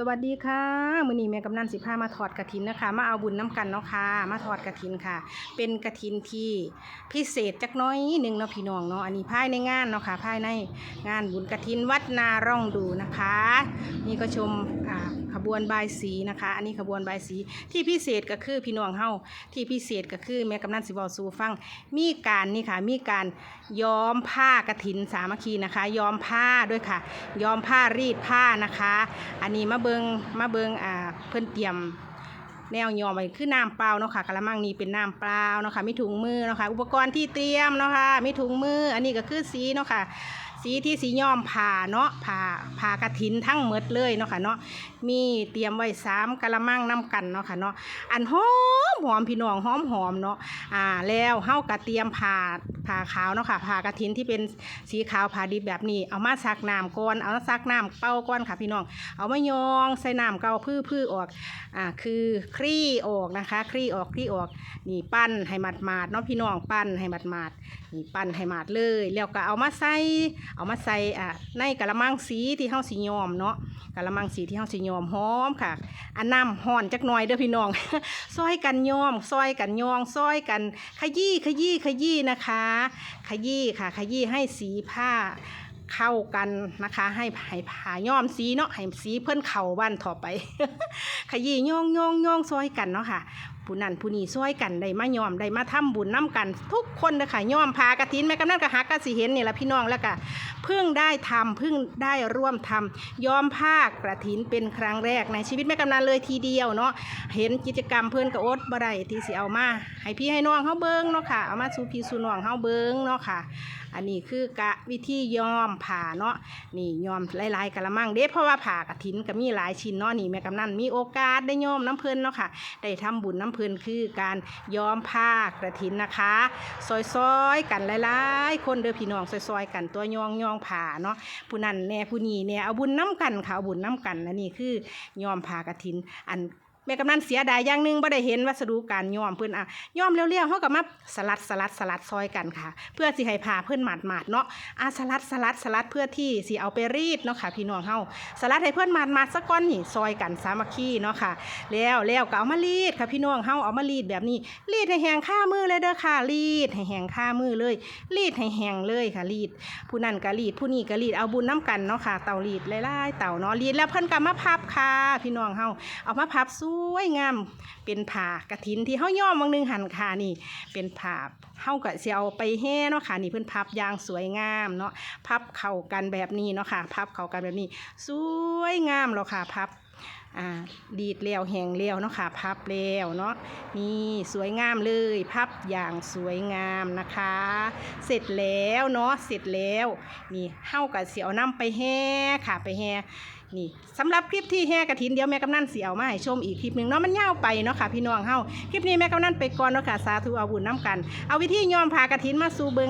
สวัสดีค่ะมือนี้แม่กำนันสิพามาถอดกระถินนะคะ มาเอาบุญน้ำกันเนาะค่ะมาถอดกระถินค่ะ เป็นกระถินที่พิเศษจักน้อยหนึ่งเนาะพี่น้องเนาะอันนี้ภายในงานเนาะค่ะภายในงานบุญกระถินวัดนาร่องดูนะคะ นี่ก็ชมอ่า ขบวนบายสีนะคะ อันนี้ขบวนบายสีที่พิเศษก็คือพี่น้องเฮาที่พิเศษก็คือแม่กำนันสิบอสูฟัง มีการนี่ค่ะ มีการย้อมผ้ากระถินสามัคคีนะคะ ย้อมผ้าด้วยค่ะ ย้อมผ้ารีดผ้านะคะ อันนี้มาเบิงมาเบิงอ่าเพิ่นเตรียมแนวยอมไว้คือน้ำเปล่าเนาะค่ะกระมังนี้เป็นน้ำเปล่าเนาะค่ะมีถุงมือเนาะค่ะอุปกรณ์ที่เตรียมเนาะค่ะมีถุงมือ อันนี้ก็คือสีเนาะค่ะ สีที่สีย้อมผ่าเนาะผ่าผ่ากระถินทั้งหมดเลยเนาะค่ะเนาะมีเตรียมไว้สามกระมังน้ำกันเนาะค่ะเนาะอันหอมหอมพี่น้องหอมหอมเนาะอ่าแล้วเฮากระเตรียมผ่าผ่าขาวเนาะค่ะผ่ากระถินที่เป็นสีขาวผ่าดิบแบบนี้ เอามาซักน้ำก่อนเอามาซักน้ำเป่าก่อนค่ะพี่น้อง เอามายองใส่น้ำเกาพื้อพื้อออกอ่าคือคลี่ออกนะคะคลี่ออกคลี่ออกนี่ปั้นให้หมาดมาดๆเนาะพี่น้องปั้นให้หมาดมาดๆนี่ปั้นให้หมาดเลย แล้วก็เอามาใส่เอามาใส่อ่าในกะละมังสีที่เฮาสิยอมเนาะกะละมังสีที่เฮาสิยอมหอมค่ะอันน้ำห่อนจักหน่อยเด้อพี่น้อง ซอยกันยอม ซอยกันยอง ซอยกัน ขยี้ขยี้ขยี้นะคะ ขยี้ค่ะ ขยี้ให้สีผ้าเข้ากันนะคะ ให้ให้ผ่าย้อมสีเนาะให้สีเพิ่อนเข่าบ้านต่อไป ขยี้ย่องย่องย่องซอยกันเนาะค่ะ ผู้นั้นผู้นี้ซอยกันได้มายอมได้มาทำบุญน้กัน ทุกคนเลยค่ะย้อมพากระถินแม่กำนันก็หักกสิเห็นนี่แหละพี่น้องแล้วก็เพิ่งได้ทำเพิ่งได้ร่วมทำย้อมผ้ากระถินเป็นครั้งแรกในชีวิตแม่กำนันเลยทีเดียวเนาะเห็นกิจกรรมเพิ่อนก็อดบ่ได้ที่สิเอามาให้พี่ให้น้องเฮาเบิ่งเนาะค่ะเอามาสู่พี่สู่น้องเฮาเบิ่งเนาะค่ะ อันนี้คือกะวิธีย้อมผ่าเนาะนี่ย้อมหลายๆกะละมังเด้เพราะว่าผ่ากระถินก็มีหลายชิ้นเนาะนี่แม่กำนันมีโอกาสได้ย้อมน้ำเพลินเนาะค่ะได้ทำบุญน้ำเพลินคือการย้อมผ้ากระถินนะคะ ซอยๆกันหลายๆ คนเด้อพี่น้องซอยๆกันตัวยองยองผ่าเนาะผู้นั้นแน่ผู้นี้แน่เอาบุญน้ำกันค่ะเอาบุญน้ำกันอันนี้คือย้อมผ้ากระถินอัน แม่กำนันเสียดายอย่างหนึ่งบ่ได้เห็นวัสดุการย้อมเพิ่นอะย้อมเร็วๆเฮาก็มาสลัดสลัดสลัดซอยกันค่ะ เพื่อสิให้ผ้าเพิ่อนหมาดๆเนาะอะสลัดสลัดสลัดเพื่อที่สิเอาไปรีดเนาะค่ะพี่น้องเฮาสลัดให้เพิ่อนหมาดๆสักก้อนนี่ซอยกันสามัคคีเนาะค่ะ แล้วแล้วก็เอามารีดค่ะพี่น้องเฮาเอามารีดแบบนี้รีดให้แหงค่ามือเลยเด้อค่ะรีดให้แหงค่ามือเลย รีดให้แหงเลยค่ะรีด ผู้นั้นก็รีดผู้นี้ก็รีดเอาบุญน้ำกันเนาะค่ะเต่ารีดหลายๆเต่าเนาะรีดแล้วเพิ่อนก็มาพับค่ะ พี่น้องเฮาเอามาพับสวยงาม เป็นผ้ากระถินที่เฮาย่อมบางหนึงหันค่ะนี่ เป็นผ้าเฮาก็สิเอาไปแห่เนาะค่ะ นี่เพิ่นพับยางสวยงามเนาะพับเข้ากันแบบนี้เนาะค่ะ พับเข้ากันแบบนี้ สวยงามแล้วค่ะพับ อ่าดีดแล้วแหงแล้วเนาะค่ะพับแล้วเนาะนี่สวยงามเลยพับอย่างสวยงามนะคะ เสร็จแล้วเนาะเสร็จแล้วนี่เฮาก็สิเอานํไปแห่ค่ะไปแห่นี่สำหรับคลิปที่แห่กระถินเดียวแม่กำนันเสียวมาให้ชมอีกคลิปหนึ่งเนาะมันยาวไปเนาะค่ะพี่น้องเฮาคลิปนี้แม่กำนันไปก่อนเนาะค่ะสาธุเอาบุญน้ำกัน เอาวิธีย้อมผ้ากระถินมาสู่เบิง